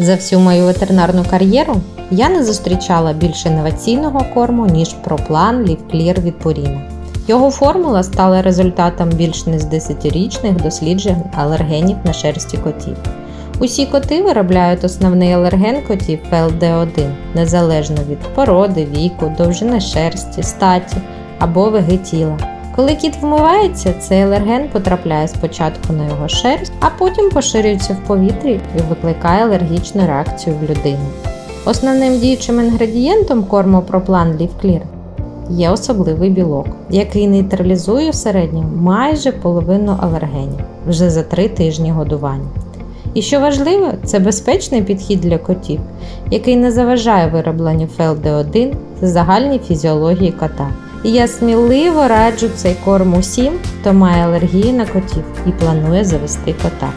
За всю мою ветеринарну кар'єру я не зустрічала більш інноваційного корму, ніж проплан Лівклір від Purina. Його формула стала результатом більш ніж 10-річних досліджень алергенів на шерсті котів. Усі коти виробляють основний алерген котів ФЛД1, незалежно від породи, віку, довжини шерсті, статі або ваги тіла. Коли кіт вмивається, цей алерген потрапляє спочатку на його шерсть, а потім поширюється в повітрі і викликає алергічну реакцію в людини. Основним діючим інгредієнтом корму проплан Лівклір є особливий білок, який нейтралізує в середньому майже половину алергенів вже за 3 тижні годування. І що важливо, це безпечний підхід для котів, який не заважає виробленню ФЛД1 та загальній фізіології кота. Я сміливо раджу цей корм усім, хто має алергію на котів і планує завести кота.